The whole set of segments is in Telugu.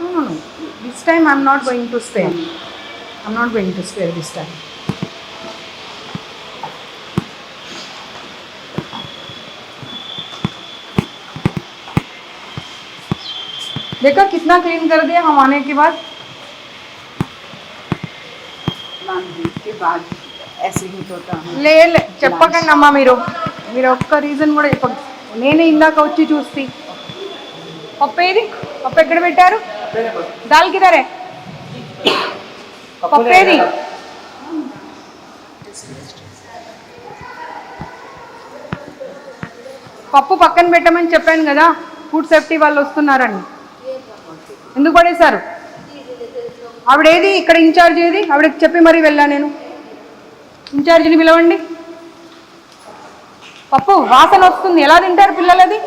No, no, no. This time I'm not going to spare. I'm not going to spare this time. देखा कितना क्लीन कर दिया हम आने के बाद के बाद ऐसे ही होता है లే లే చెప్పకండి అమ్మా మీరు మీరు ఒక్క రీజన్ కూడా చెప్పండి నేనే ఇందాక వచ్చి చూసి పప్పు ఏది? పప్పు ఎక్కడ పెట్టారు? దాల్ కిదరే పప్పు ఏది? పప్పు పక్కన పెట్టమని చెప్పాను కదా ఫుడ్ సేఫ్టీ వాళ్ళు వస్తున్నారని. ఎందుకు పడేశారు? ఆవిడ ఏది ఇక్కడ ఇన్ఛార్జ్ ఏది? ఆవిడకి చెప్పి మరీ వెళ్ళా నేను. ఇన్ఛార్జిని పిలవండి. పప్పు వాసన వస్తుంది. ఎలా తింటారు పిల్లలది?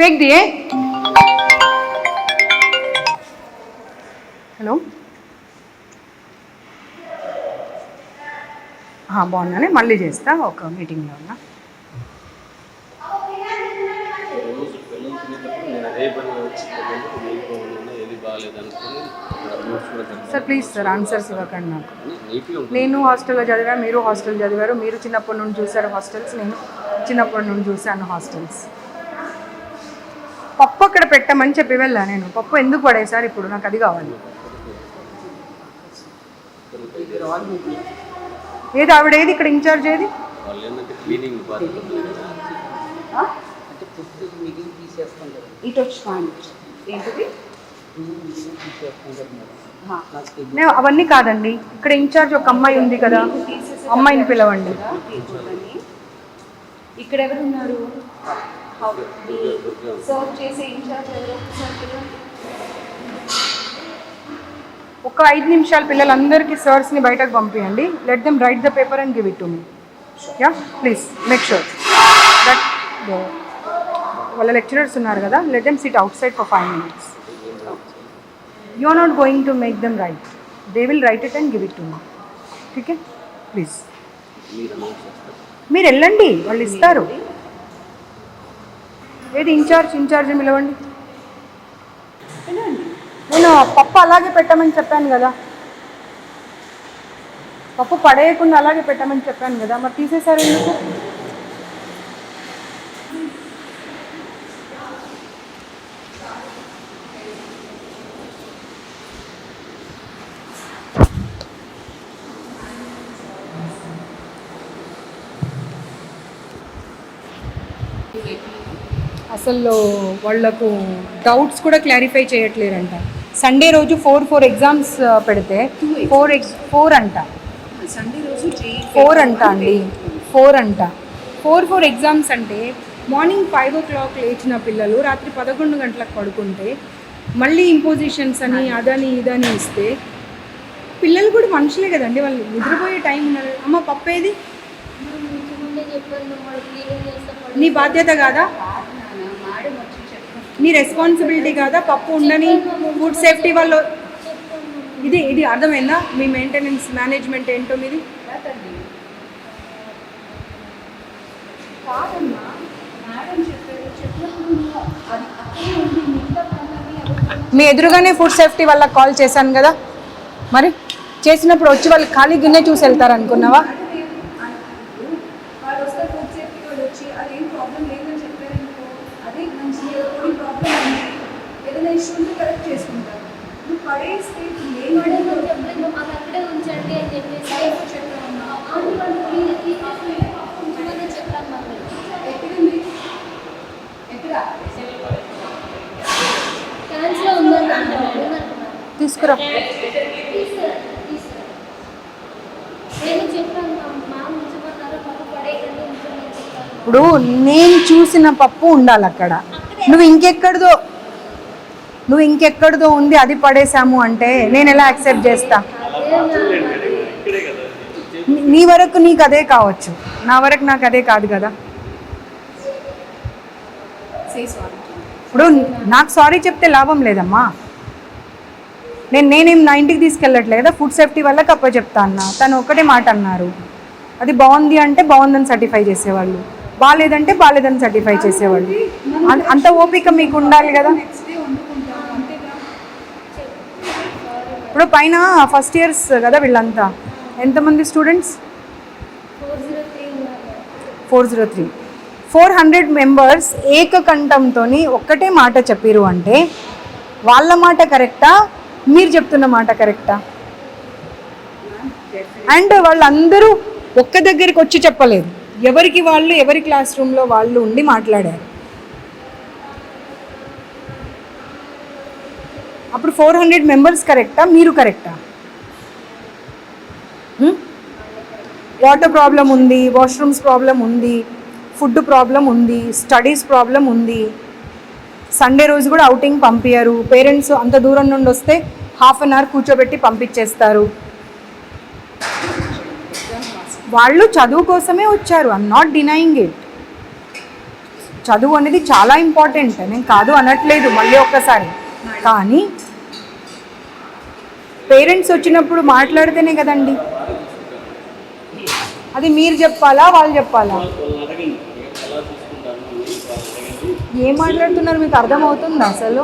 फेंक दिए హలో బాగున్నానే మళ్ళీ చేస్తా ఒక మీటింగ్లో ఉన్నా రోజు పిల్లలు తినేటప్పుడు నేను అదే పని వచ్చి పిల్లలు నీకు బాగుందన్నా ఏది బాగాలేదనుకుని రూల్స్ కూడా సార్ ప్లీజ్ సార్ ఆన్సర్స్ ఇవ్వకండి నాకు నీట్గా ఉంటుంది నేను హాస్టల్లో చదివా మీరు హాస్టల్ చదివారు మీరు చిన్నప్పటి నుండి చూసారు హాస్టల్స్ నేను చిన్నప్పటి నుండి చూశాను హాస్టల్స్ పప్పు అక్కడ పెట్టమని చెప్పి వెళ్ళా నేను. పప్పు ఎందుకు పడేసారు ఇప్పుడు? నాకు అది కావాలి. ఏది? ఆవిడ ఏది ఇక్కడ ఇన్ఛార్జ్ ఏది? అవన్నీ కాదండి. ఇక్కడ ఇన్ఛార్జ్ ఒక అమ్మాయి ఉంది కదా. అమ్మాయిని పిలవండి. ఇక్కడ ఎవరు ఉన్నారు సర్వ్ చేసే ఇన్ఛార్జ్. ఒక ఐదు నిమిషాలు పిల్లలందరికీ సర్స్ని బయటకు పంపించండి let them write the paper and give it to me yeah please make sure that వాళ్ళ లెక్చరర్స్ ఉన్నారు కదా let them sit outside for five minutes you are not going to make them write they will write it and give it to me okay please మీరు వెళ్ళండి వాళ్ళు ఇస్తారు. ఏది ఇన్ఛార్జ్ ఇన్ఛార్జ్ పిలవండి. నేను పప్పు అలాగే పెట్టమని చెప్పాను కదా. పప్పు పడేయకుండా అలాగే పెట్టమని చెప్పాను కదా. మరి తీసేశారు ఎందుకు? అసలు వాళ్ళకు డౌట్స్ కూడా క్లారిఫై చేయట్లేరంట సండే రోజు ఫోర్ ఫోర్ ఎగ్జామ్స్ పెడితే ఫోర్ ఎగ్స్ ఫోర్ అంట. సండే రోజు ఫోర్ అంట అండి. ఫోర్ అంట. ఫోర్ ఫోర్ ఎగ్జామ్స్ అంటే మార్నింగ్ ఫైవ్ ఓ క్లాక్ లేచిన పిల్లలు రాత్రి పదకొండు గంటలకు పడుకుంటే మళ్ళీ ఇంపోజిషన్స్ అని అదని ఇదని ఇస్తే పిల్లలు కూడా మనుషులే కదండి. వాళ్ళు నిద్రపోయే టైం ఉన్నది. అమ్మ పప్పేది? నీ బాధ్యత కాదా? నీ రెస్పాన్సిబిలిటీ కాదా? పప్పు ఉండని ఫుడ్ సేఫ్టీ వాళ్ళు. ఇది ఇది అర్థమైందా? మీ మెయింటెనెన్స్ మేనేజ్మెంట్ ఏంటో మీది? మీ ఎదురుగానే ఫుడ్ సేఫ్టీ వాళ్ళకి కాల్ చేశాను కదా. మరి చేసినప్పుడు వచ్చి వాళ్ళు ఖాళీ గిన్నె చూసి వెళ్తారు అనుకున్నావా వాళ్ళు వస్తారు ఫుడ్ సేఫ్టీ వాళ్ళు వచ్చి అదేం ప్రాబ్లం లేదని చెప్పారనుకో అదే మంచి కొన్ని ప్రాబ్లం ఉంది ఏదైనా ఇష్యూ ఉంటే కరెక్ట్ చేసుకుంటారు నువ్వు పడేస్తే మాకు అక్కడే ఉంచండి అని చెప్పేసి అవును వాళ్ళు ఉంచమని మాకు ఎక్కడుంది ఎక్కడ క్యాన్స్లో తీసుకురా. నేను చెప్పాను ఉంచమన్నారు మాకు పడేయకండి ఇప్పుడు నేను చూసిన పప్పు ఉండాలి అక్కడ. నువ్వు ఇంకెక్కడిదో నువ్వు ఇంకెక్కడిదో ఉంది అది పడేశాము అంటే నేను ఎలా యాక్సెప్ట్ చేస్తా? నీ- వరకు నీకు అదే కావచ్చు. నా వరకు నాకు అదే కాదు కదా. ఇప్పుడు నాకు సారీ చెప్తే లాభం లేదమ్మా. నేను నేనేం నా ఇంటికి తీసుకెళ్ళట్లేదు కదా ఫుడ్ సేఫ్టీ వల్ల కప్ప చెప్తా అన్న. తను ఒకటే మాట అన్నారు. అది బాగుంది అంటే బాగుందని సర్టిఫై చేసేవాళ్ళు. బాగాలేదంటే బాగాలేదని సర్టిఫై చేసేవాళ్ళు. అంత ఓపిక మీకు ఉండాలి కదా. ఇప్పుడు పైన ఫస్ట్ ఇయర్స్ కదా వీళ్ళంతా. ఎంతమంది students four zero three four four hundred members ఏకకంఠంతో ఒక్కటే మాట చెప్పిరు అంటే వాళ్ళ మాట కరెక్టా మీరు చెప్తున్న మాట కరెక్టా అండ్ వాళ్ళందరూ ఒక్క దగ్గరికి వచ్చి చెప్పలేదు. ఎవరికి వాళ్ళు ఎవరి క్లాస్ రూమ్లో వాళ్ళు ఉండి మాట్లాడారు. అప్పుడు ఫోర్ హండ్రెడ్ మెంబర్స్ కరెక్టా? మీరు కరెక్టా? వాటర్ ప్రాబ్లం ఉంది వాష్రూమ్స్ ప్రాబ్లం ఉంది ఫుడ్ ప్రాబ్లం ఉంది స్టడీస్ ప్రాబ్లం ఉంది. సండే రోజు కూడా అవుటింగ్ పంపించరు పేరెంట్స్ అంత దూరం నుండి వస్తే హాఫ్ అన్ అవర్ కూర్చోబెట్టి పంపించేస్తారు. వాళ్ళు చదువు కోసమే వచ్చారు. ఐమ్ నాట్ డినయింగ్ ఇట్ చదువు అనేది చాలా ఇంపార్టెంట్ నేను కాదు అనట్లేదు. మళ్ళీ ఒక్కసారి. కానీ పేరెంట్స్ వచ్చినప్పుడు మాట్లాడితేనే కదండి. అది మీరు చెప్పాలా వాళ్ళు చెప్పాలా? ఏం మాట్లాడుతున్నారు? మీకు అర్థమవుతుందా అసలు?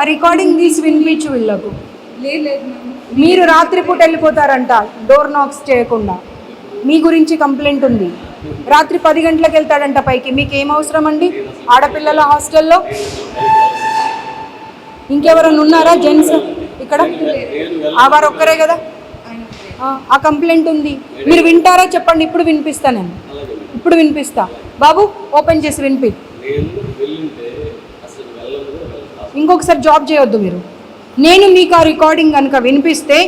ఆ రికార్డింగ్ తీసి వినిపించు వీళ్ళకు. మీరు రాత్రిపూట వెళ్ళిపోతారంట డోర్ నాక్స్ చేయకుండా. మీ గురించి కంప్లైంట్ ఉంది. రాత్రి పది గంటలకు వెళ్తాడంట పైకి. మీకు ఏం అవసరం అండి? ఆడపిల్లల హాస్టల్లో? ఇంకెవరైనా ఉన్నారా జెంట్స్ ఇక్కడ? ఆ వారు ఒక్కరే కదా? ఆ, కంప్లైంట్ ఉంది. మీరు వింటారా చెప్పండి. ఇప్పుడు వినిపిస్తా నేను. ఇప్పుడు వినిపిస్తా. బాబు ఓపెన్ చేసి వినిపి. ఇంకొకసారి జాబ్ చేయొద్దు మీరు. నేను మీకు ఆ రికార్డింగ్ కనుక వినిపిస్తే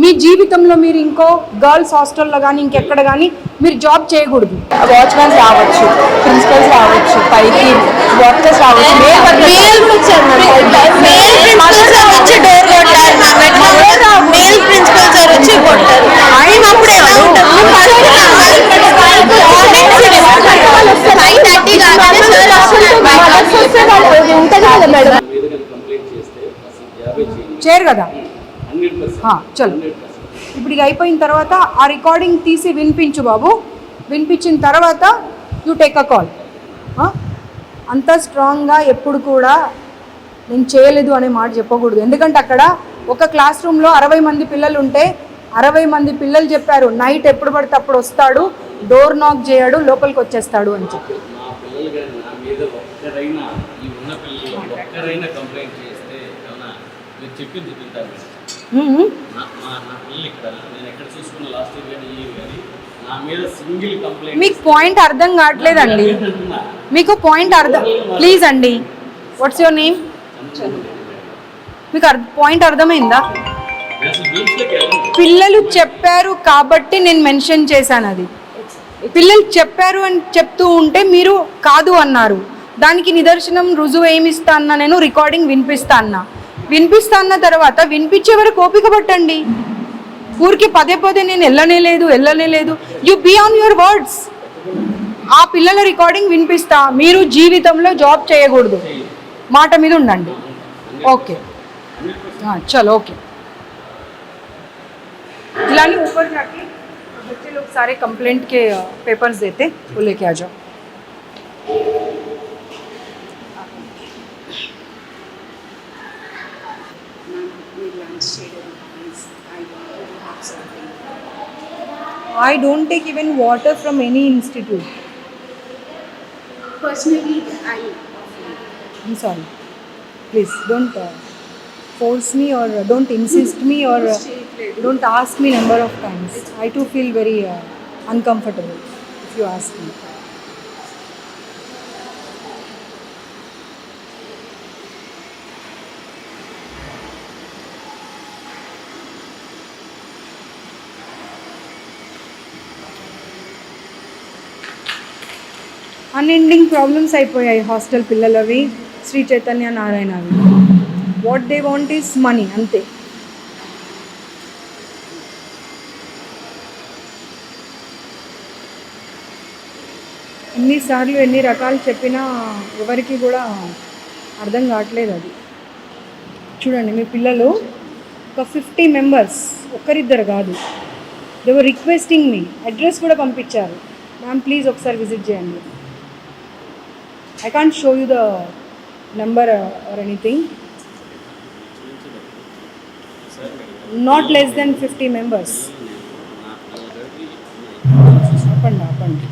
మీ జీవితంలో మీరు ఇంకో గర్ల్స్ హాస్టల్లో కానీ ఇంకెక్కడ కానీ మీరు జాబ్ చేయకూడదు. వాచ్మెన్స్ రావచ్చు ప్రిన్సిపల్స్ రావచ్చు పైకి వర్కర్స్ రావచ్చు మేల్ వచ్చి కొట్టారు. చేయండి చేయరు కదా. చలో. ఇప్పుడు ఇది అయిపోయిన తర్వాత ఆ రికార్డింగ్ తీసి వినిపించు బాబు. వినిపించిన తర్వాత యూ టేక్ అ కాల్. అంత స్ట్రాంగ్గా ఎప్పుడు కూడా నేను చేయలేదు అనే మాట చెప్పకూడదు. ఎందుకంటే అక్కడ ఒక క్లాస్ రూమ్లో అరవై మంది పిల్లలు ఉంటే అరవై మంది పిల్లలు చెప్పారు నైట్ ఎప్పుడు పడితే అప్పుడు వస్తాడు డోర్ నాక్ చేయడు లోపలికి వచ్చేస్తాడు అని చెప్పి. చెప్పింది మీకు పాయింట్ అర్థం కావట్లేదండి. మీకు పాయింట్ అర్థం ప్లీజ్ అండి. వాట్స్ యువర్ నేమ్ మీకు పాయింట్ అర్థమైందా? పిల్లలు చెప్పారు కాబట్టి నేను మెన్షన్ చేశాను అది. పిల్లలు చెప్పారు అని చెప్తూ ఉంటే మీరు కాదు అన్నారు. దానికి నిదర్శనం రుజువు ఏమి ఇస్తా అన్నా నేను రికార్డింగ్ వినిపిస్తా అన్నా. వినిపిస్తా అన్న తర్వాత వినిపించే వరకు ఓపిక పట్టండి ఊరికి పదే పదే నేను వెళ్ళనే లేదు వెళ్ళనే లేదు you be on your words ఆ పిల్లల రికార్డింగ్ వినిపిస్తా మీరు జీవితంలో జాబ్ చేయకూడదు మాట మీద ఉండండి ఓకే हाँ चलो ओके दिलानी ऊपर जाके बच्चे लोग सारे कंप्लेंट के पेपर्स देते वो लेके आ जाओ I don't take even water from any institute. Personally, I I'm sorry. Please don't uh, force me or uh, don't insist me or uh, don't ask me number of times. I too feel very uh, uncomfortable if you ask me. Unending problems అయిపోయాయి హాస్టల్ పిల్లలవి Sri Chaitanya నారాయణవి. What they want is money అంతే. ఎన్నిసార్లు ఎన్ని రకాలు చెప్పినా ఎవరికి కూడా అర్థం కావట్లేదు అది. చూడండి మీ పిల్లలు ఒక ఫిఫ్టీ మెంబర్స్ ఒక్కరిద్దరు కాదు. దేవర్ రిక్వెస్టింగ్ మీ అడ్రస్ కూడా పంపించారు. మ్యామ్ ప్లీజ్ ఒకసారి విజిట్ చేయండి. I can't show you the number or anything not less than fifty members ఆపండి ఆపండి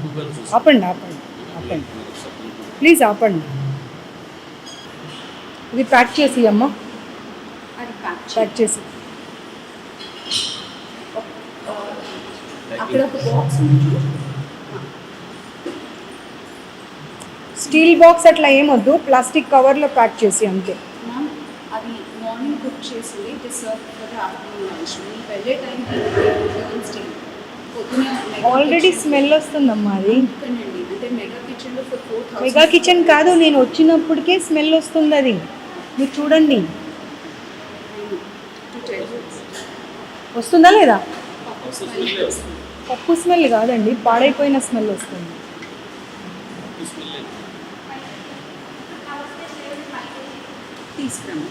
ఆపండి ఆపండి ఆపండి ప్లీజ్ ఆపండి ఇది ప్యాక్ చేసి అమ్మ. ప్యాక్ చేసి. అక్కడ ఒక బాక్స్ ఉంది. స్టీల్ బాక్స్ అట్లా ఏమొద్దు ప్లాస్టిక్ కవర్లో ప్యాక్ చేసి అంతే. అది మార్నింగ్ కుక్ ఆల్రెడీ స్మెల్ వస్తుందమ్మా అది. మెగా కిచెన్ కాదు నేను వచ్చినప్పటికే స్మెల్ వస్తుంది అది. మీరు చూడండి. వస్తుందా లేదా? పప్పు స్మెల్ కాదండి పాడైపోయిన స్మెల్ వస్తుంది. తీసుకురాము.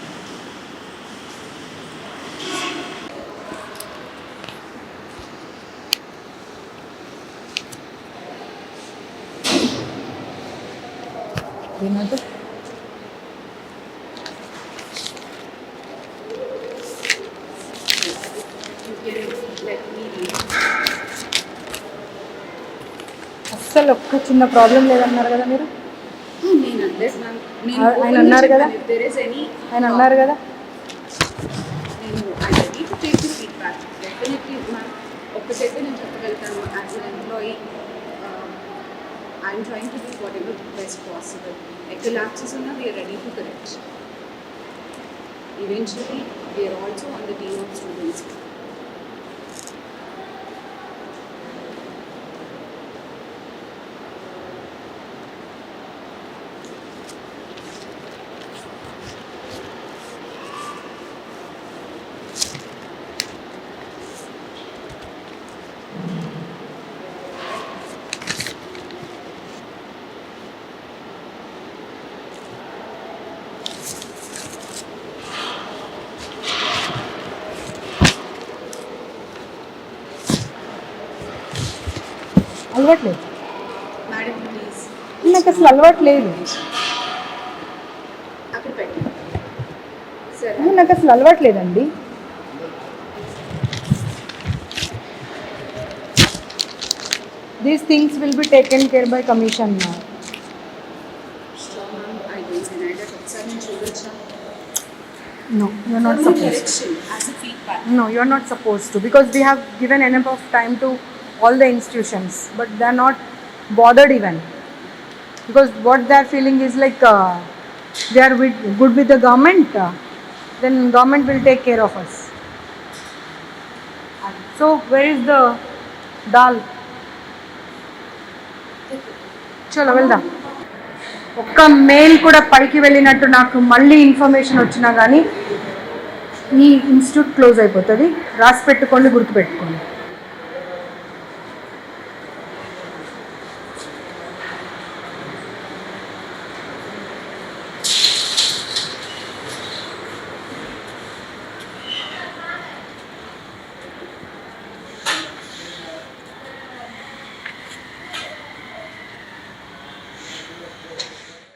అస్సలు ఒక్క చిన్న ప్రాబ్లం లేదన్నారు కదా మీరు నేను అందరు మ్యామ్ ఆ- ఆయన అన్నారు కదా? ఆయన అన్నారు కదా ఒక్కటైతే నేను చెప్పగలుగుతాను. As an employee I'm trying to do whatever best possible ఎక్కడ ల్యాప్సెస్ ఉన్నా we're ready to correct eventually we're also on the team of students అలవాట్లేదు. నాకు అసలు అలవాటు లేదు నాకు అసలు అలవాటు లేదండి these things will be taken care by commission correction as a feedback No, you're not supposed to because we have given enough of time to all the institutions, but they're not bothered even. Because what they're feeling is like uh, they are with, good with the government, uh, then government will take care of us. So where is the dal? చలో వెళ్దాం ఒక్క మెయిల్ కూడా పైకి వెళ్ళినట్టు నాకు మళ్ళీ ఇన్ఫర్మేషన్ వచ్చినా కానీ ఈ ఇన్స్టిట్యూట్ క్లోజ్ అయిపోతుంది రాసి పెట్టుకోండి గుర్తుపెట్టుకోండి